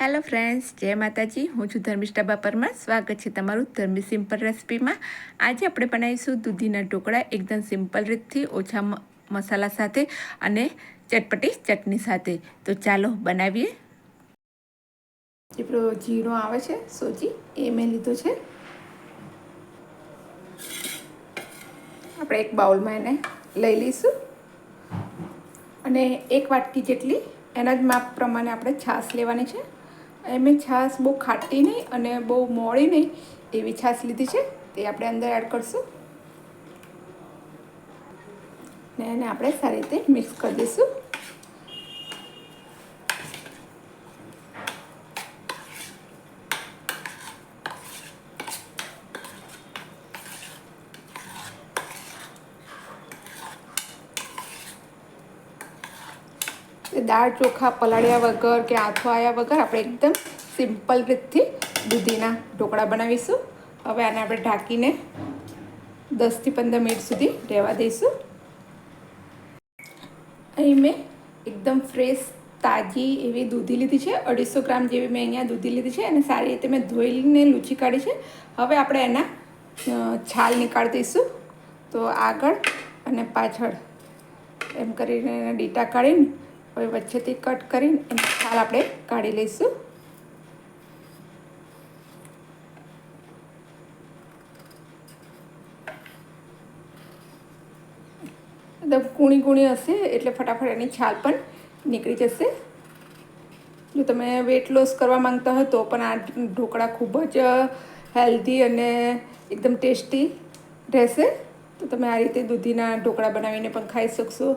Hello friends જય માતાજી. હું છું ધર્મિષ્ઠા બાપરમાં. સ્વાગત છે તમારું ધર્મી સિમ્પલ રેસીપીમાં. આજે આપણે બનાવીશું દૂધીના ઢોકળા એકદમ સિમ્પલ રીતથી, ઓછા મસાલા સાથે અને ચટપટી ચટણી સાથે. તો ચાલો બનાવીએ. આપણો જીરો આવે છે, સોજી. એ મેં લીધો છે. આપણે એક બાઉલમાં એને લઈ લઈશું. અને એક વાટકી જેટલી, એના જ માપ પ્રમાણે આપણે છાશ લેવાની છે. એ મેં છાશ બહુ ખાટી નહીં અને બહુ મોડી નહીં એવી છાશ લીધી છે. તે આપણે અંદર એડ કરશું. ને એને આપણે સારી રીતે મિક્સ કરી દઈશું. દાળ ચોખા પલાળ્યા વગર કે આથો આવ્યા વગર આપણે એકદમ સિમ્પલ રીતથી દૂધીના ઢોકળા બનાવીશું. હવે આને આપણે ઢાંકીને દસથી પંદર મિનિટ સુધી રહેવા દઈશું. અહીં મેં એકદમ ફ્રેશ તાજી એવી દૂધી લીધી છે. અઢીસો ગ્રામ જેવી મેં અહીંયા દૂધી લીધી છે અને સારી રીતે મેં ધોઈને લૂચી કાઢી છે. હવે આપણે એના છાલ નીકાળી દઈશું. તો આગળ અને પાછળ એમ કરીને એના ડીટા કાઢીને હવે વચ્ચેથી કટ કરીને એનો છાલ આપણે કાઢી લઈશું. એકદમ કૂણી કૂણી હશે એટલે ફટાફટ એની છાલ પણ નીકળી જશે. જો તમે વેટ લોસ કરવા માંગતા હોય તો પણ આ ઢોકળા ખૂબ જ હેલ્ધી અને એકદમ ટેસ્ટી રહેશે. તો તમે આ રીતે દૂધીના ઢોકળા બનાવીને પણ ખાઈ શકશો.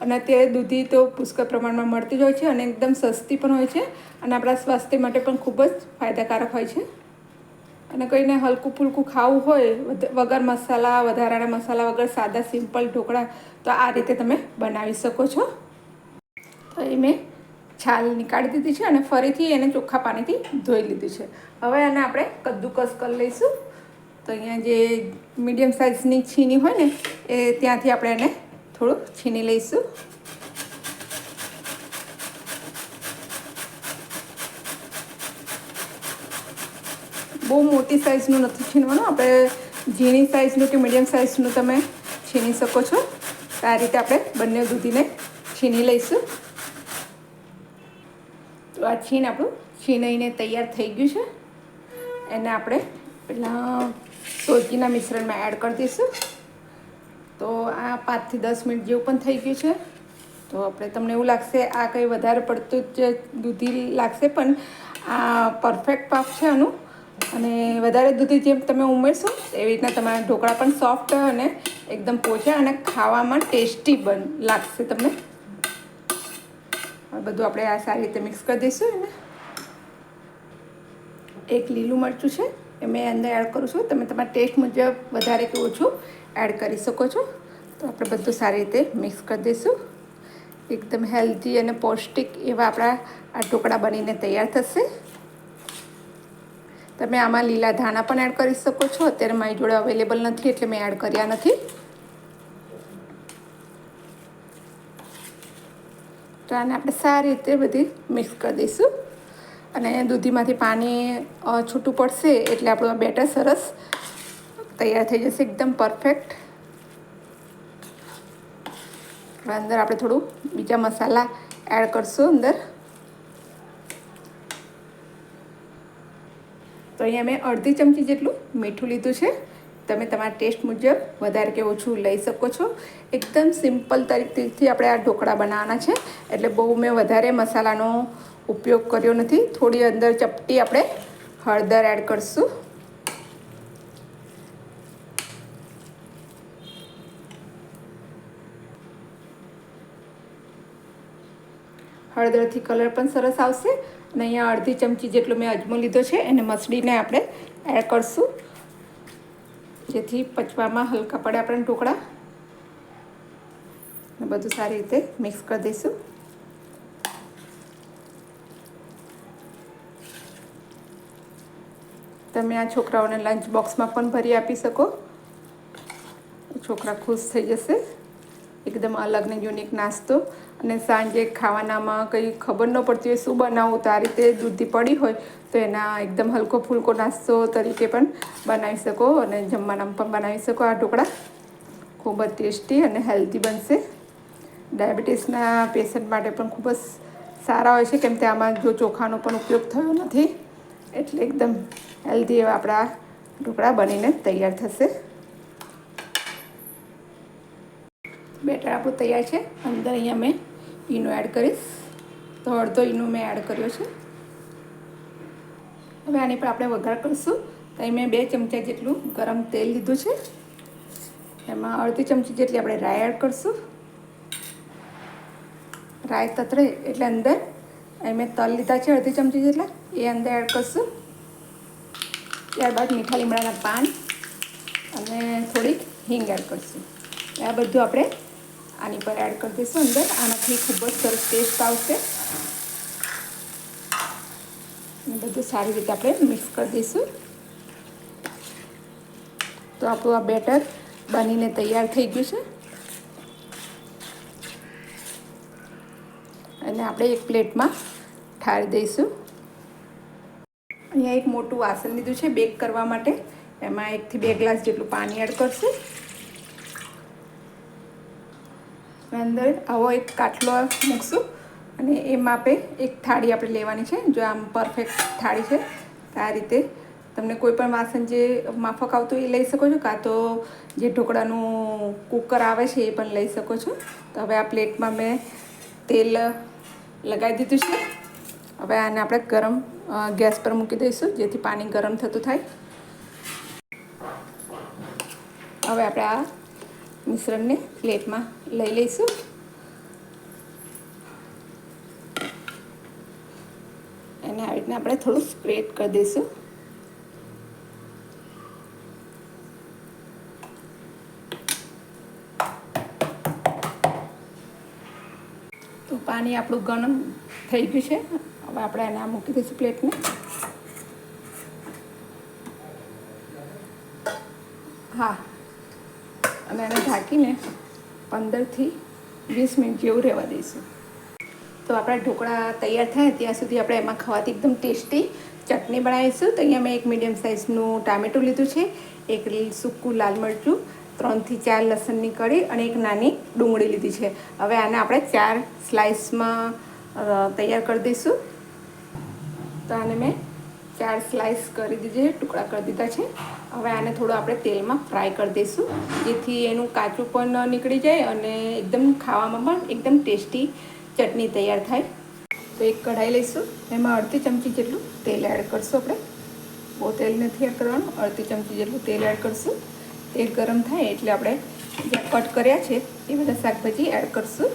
અને અત્યારે દૂધી તો પુષ્કળ પ્રમાણમાં મળતી જ હોય છે અને એકદમ સસ્તી પણ હોય છે અને આપણા સ્વાસ્થ્ય માટે પણ ખૂબ જ ફાયદાકારક હોય છે. અને કોઈને હલકું ફૂલકું ખાવું હોય વગર મસાલા, વધારાના મસાલા વગર સાદા, સિમ્પલ ઢોકળા, તો આ રીતે તમે બનાવી શકો છો. તો એ મેં છાલ નીકાળી દીધી છે અને ફરીથી એને ચોખ્ખા પાણીથી ધોઈ લીધી છે. હવે એને આપણે કદ્દુકસ કરી લઈશું. તો અહીંયા જે મીડિયમ સાઇઝની છીની હોય ને, એ ત્યાંથી આપણે એને થોડું છીની લઈશું. બહુ મોટી સાઇઝનું નથી છીનવાનું આપણે ઝીણી સાઇઝનું કે મીડિયમ સાઇઝનું તમે છીની શકો છો. આ રીતે આપણે બંને દૂધીને છીની લઈશું. તો આ છીન આપણું છીનાઈને તૈયાર થઈ ગયું છે. એને આપણે પહેલાં સોજીના મિશ્રણમાં એડ કરી દઈશું. તો આ પાંચથી દસ મિનિટ જેવું પણ થઈ ગયું છે. તો આપણે તમને એવું લાગશે આ કંઈ વધારે પડતું જ દૂધી લાગશે, પણ આ પરફેક્ટ પાક છે આનું. અને વધારે દૂધી જેમ તમે ઉમેરશો, એવી રીતના તમારા ઢોકળા પણ સોફ્ટ અને એકદમ પોચા અને ખાવામાં ટેસ્ટી બન, લાગશે તમને. બધું આપણે આ સારી રીતે મિક્સ કરી દઈશું એને. એક લીલું મરચું છે. એ મેં અંદર એડ કરું છું. તમે તમારા ટેસ્ટ મુજબ વધારે કે ઓછું એડ કરી શકો છો. તો આપણે બધું સારી રીતે મિક્સ કરી દઈશું. એકદમ હેલ્ધી અને પૌષ્ટિક એવા આપણા આ ઢોકળા બનીને તૈયાર થશે. તમે આમાં લીલા ધાણા પણ એડ કરી શકો છો. અત્યારે મારી જોડે અવેલેબલ નથી એટલે મેં એડ કર્યા નથી. તો આને આપણે સારી રીતે બધી મિક્સ કરી દઈશું. અને દૂધીમાંથી પાણી છૂટું પડશે એટલે આપણું આ બેટર સરસ તૈયાર થઈ જશે, એકદમ પરફેક્ટ અંદર આપણે થોડું બીજા મસાલા એડ કરશું અંદર. તો અહીંયા મેં અડધી ચમચી જેટલું મીઠું લીધું છે. તમે તમારા ટેસ્ટ મુજબ વધારે કે ઓછું લઈ શકો છો. એકદમ સિમ્પલ તરીકેથી આપણે આ ઢોકળા બનાવવાના છે. એટલે બહુ મેં વધારે મસાલાનો ઉપયોગ કર્યો નથી. થોડી અંદર ચપટી આપણે હળદર એડ કરશું. હળદરથી કલર પણ સરસ આવશે. અને અહીંયા અડધી ચમચી જેટલો મેં અજમો લીધો છે, એને મસળીને આપણે એડ કરશું. જેથી પચવામાં હલકા પડે આપણે ટુકડા બધું સારી રીતે મિક્સ કરી દઈશું. તમે આ છોકરાઓને લંચ બોક્સમાં પણ ભરી આપી શકો. છોકરા ખુશ થઈ જશે. એકદમ અલગ ને યુનિક નાસ્તો. અને સાંજે ખાવાનામાં કંઈ ખબર ન પડતી હોય, શું બનાવવું તો આ રીતે દૂધી પડી હોય, તો એના એકદમ હલકો ફૂલકો નાસ્તો તરીકે પણ બનાવી શકો અને જમવાનામાં પણ બનાવી શકો આ ઢોકળા. ખૂબ જ ટેસ્ટી અને હેલ્ધી બનશે. ડાયાબિટીસના પેશન્ટ માટે પણ ખૂબ જ સારા હોય છે, કેમ કે આમાં જો ચોખાનો પણ ઉપયોગ થયો નથી. એટલે એકદમ હેલ્ધી એવા આપણા ઢોકળા બનીને તૈયાર થશે. બેટર આપણું તૈયાર છે. અંદર અહીંયા મેં ઈનો એડ કરીશ. તો અડધો ઈનો મેં એડ કર્યો છે. હવે આની પર આપણે વઘાર કરીશું. તો અહીં મેં બે ચમચા જેટલું ગરમ તેલ લીધું છે. એમાં અડધી ચમચી જેટલી આપણે રાય એડ કરીશું. રાય તતરે એટલે અંદર અહીં મેં તલ લીધા છે, અડધી ચમચી જેટલા. એ અંદર એડ કરશું. ત્યારબાદ મીઠા લીમડાના પાન અને થોડીક હિંગ એડ કરશું. આ બધું આપણે આની પર એડ કરી દઈશું અંદર. આનાથી ખૂબ જ સરસ ટેસ્ટ આવશે. બધું સારી રીતે આપણે મિક્સ કરી દઈશું. તો આપણું આ બેટર બનીને તૈયાર થઈ ગયું છે. અને આપણે એક પ્લેટમાં ઠારી દઈશું. અહીંયા એક મોટું વાસણ લીધું છે બેક કરવા માટે. એમાં એકથી બે ગ્લાસ જેટલું પાણી એડ કરશું. અંદર આવો એક કાટલો મૂકશું. અને એ માપે એક થાળી આપણે લેવાની છે, જો આમ પરફેક્ટ થાળી છે. આ રીતે તમને કોઈ પણ વાસણ જે માફક આવતું એ લઈ શકો છો, કાં તો જે ઢોકળાનું કુકર આવે છે એ પણ લઈ શકો છો. તો હવે આ પ્લેટમાં મેં તેલ લગાવી દીધું છે. હવે આને આપણે ગરમ ગેસ પર મૂકી દઈશું, જેથી પાણી ગરમ થતું થાય. હવે આપણે આ મિશ્રણને પ્લેટમાં લઈ લઈશું. એને આવી રીતના આપણે થોડું સ્પ્રેડ કરી દઈશું તો પાણી આપણું ગરમ થઈ ગયું છે. હવે આપણે એને આ મૂકી દઈશું પ્લેટને. હા. અને એને ઢાંકીને પંદરથી વીસ મિનિટ જેવું રહેવા દઈશું. તો આપણા ઢોકળા તૈયાર થાય ત્યાં સુધી આપણે એમાં ખાવાથી એકદમ ટેસ્ટી ચટણી બનાવીશું. તો અહીંયા મેં એક મીડિયમ સાઇઝનું ટામેટું લીધું છે. એક સૂકું લાલ મરચું ત્રણથી ચાર લસણની કળી અને એક નાની ડુંગળી લીધી છે. હવે આને આપણે ચાર સ્લાઇસમાં તૈયાર કરી દઈશું. તો આને મેં ચાર સ્લાઇસ કરી દીધી ટુકડા કરી દીધા છે. હવે આને થોડું આપણે તેલમાં ફ્રાય કરી દઈશું, જેથી એનું કાચું પણ નીકળી જાય અને એકદમ ખાવામાં પણ એકદમ ટેસ્ટી ચટણી તૈયાર થાય. તો એક કઢાઈ લઈશું. એમાં અડધી ચમચી જેટલું તેલ એડ કરશું આપણે. બહુ તેલ નથી એડ કરવાનું, અડધી ચમચી જેટલું તેલ એડ કરશું. તેલ ગરમ થાય એટલે આપણે જે કટ કર્યા છે, એ બધા શાકભાજી એડ કરશું.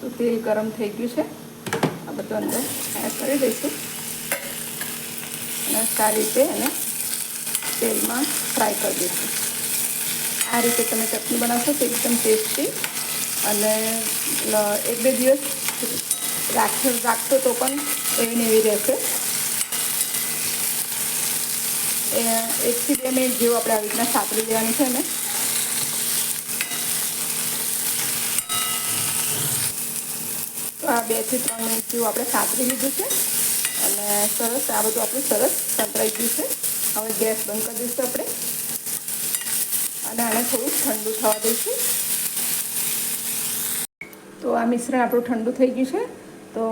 તો તેલ ગરમ થઈ ગયું છે. આ બધું અંદર એડ કરી દઈશું. અને સારી રીતે એને તેલમાં ફ્રાય કરી દઈશું. આ રીતે તમે ચટણી બનાવશો તો એકદમ ટેસ્ટી અને એક બે દિવસ રાખ રાખશો તો પણ એવી ને એવી રહેશે એ એકથી બે મિનિટ જેવું આપણે આવી રીતના સાતરી દેવાની છે ને તો આ બેથી ત્રણ મિનિટ જેવું આપણે સાતરી લીધું છે. અને સરસ, આ બધું આપણું સરસ સંતરાઈ ગયું છે. હવે ગેસ બંધ કરી દઈશું આપણે. અને આને થોડું ઠંડુ થવા દઈશું. તો આ મિશ્રણ આપણું ઠંડુ થઈ ગયું છે. તો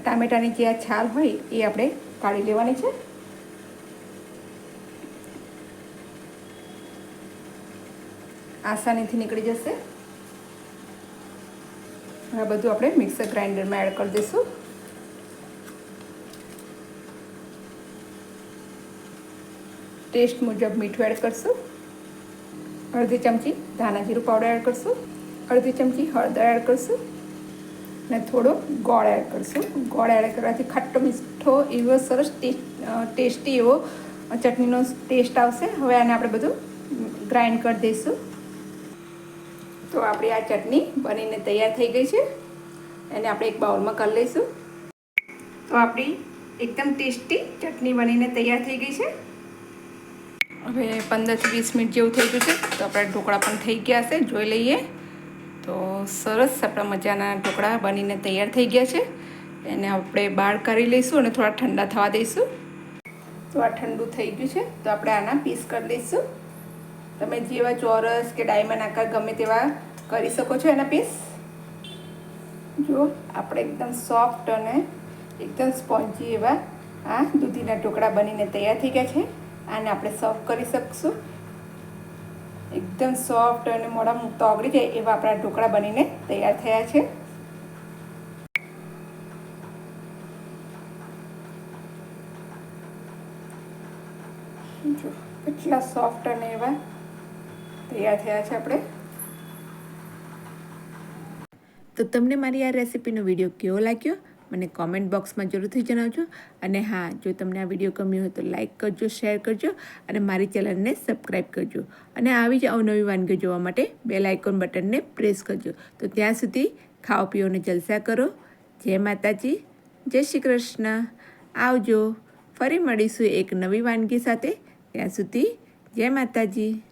ટામેટાની જે આ છાલ હોય એ આપણે કાઢી લેવાની છે. આસાનીથી નીકળી જશે. આ બધું આપણે મિક્સર ગ્રાઇન્ડરમાં એડ કરી દઈશું. ટેસ્ટ મુજબ મીઠું એડ કરશું. અડધી ચમચી ધાણા જીરું પાવડર એડ કરશું. અડધી ચમચી હળદર એડ કરશું. અને થોડો ગોળ એડ કરશું. ગોળ એડ કરવાથી ખાટો મીઠો એવો સરસ ટેસ્ટી એવો ચટણીનો ટેસ્ટ આવશે. હવે આને આપણે બધું ગ્રાઇન્ડ કરી દઈશું. તો આપણી આ ચટણી બનીને તૈયાર થઈ ગઈ છે. એને આપણે એક બાઉલમાં કરી લઈશું. તો આપણી એકદમ ટેસ્ટી ચટણી બનીને તૈયાર થઈ ગઈ છે. હવે પંદરથી વીસ મિનિટ જેવું થઈ ગયું છે. તો આપણા ઢોકળા પણ થઈ ગયા છે. જોઈ લઈએ. તો સરસ આપણા મજાના ઢોકળા બનીને તૈયાર થઈ ગયા છે. એને આપણે બહાર કાઢી લઈશું અને થોડા ઠંડા થવા દઈશું. તો આ ઠંડુ થઈ ગયું છે. તો આપણે આના પીસ કરી લઈશું. તમે જેવા ચોરસ કે ડાયમંડ આકાર ગમે તેવા કરી શકો છો એના પીસ જો આપણે એકદમ સોફ્ટ અને એકદમ સ્પોન્જી એવા, આ દૂધીના ઢોકળા બનીને તૈયાર થઈ ગયા છે. આને આપણે સર્વ કરી શકશું. એકદમ સોફ્ટ અને મોડા મૂકતા ઓગળી જાય એવા આપણા ઢોકળા બનીને તૈયાર થયા છે. કેટલા સોફ્ટ અને એવા તૈયાર થયા છે આપણે. તો તમને મારી આ રેસિપીનો વીડિયો કેવો લાગ્યો? મને કોમેન્ટ બોક્સમાં જરૂરથી જણાવજો. અને હા, જો તમને આ વીડિયો ગમ્યો હોય તો લાઇક કરજો શેર કરજો અને મારી ચેનલને સબસ્ક્રાઈબ કરજો. અને આવી જ અવનવી વાનગીઓ જોવા માટે બેલ આઇકોન બટનને પ્રેસ કરજો. તો ત્યાં સુધી ખાઓ, પીઓ અને જલસા કરો. જય માતાજી, જય શ્રી કૃષ્ણ. આવજો, ફરી મળીશું એક નવી વાનગી સાથે. ત્યાં સુધી જય માતાજી.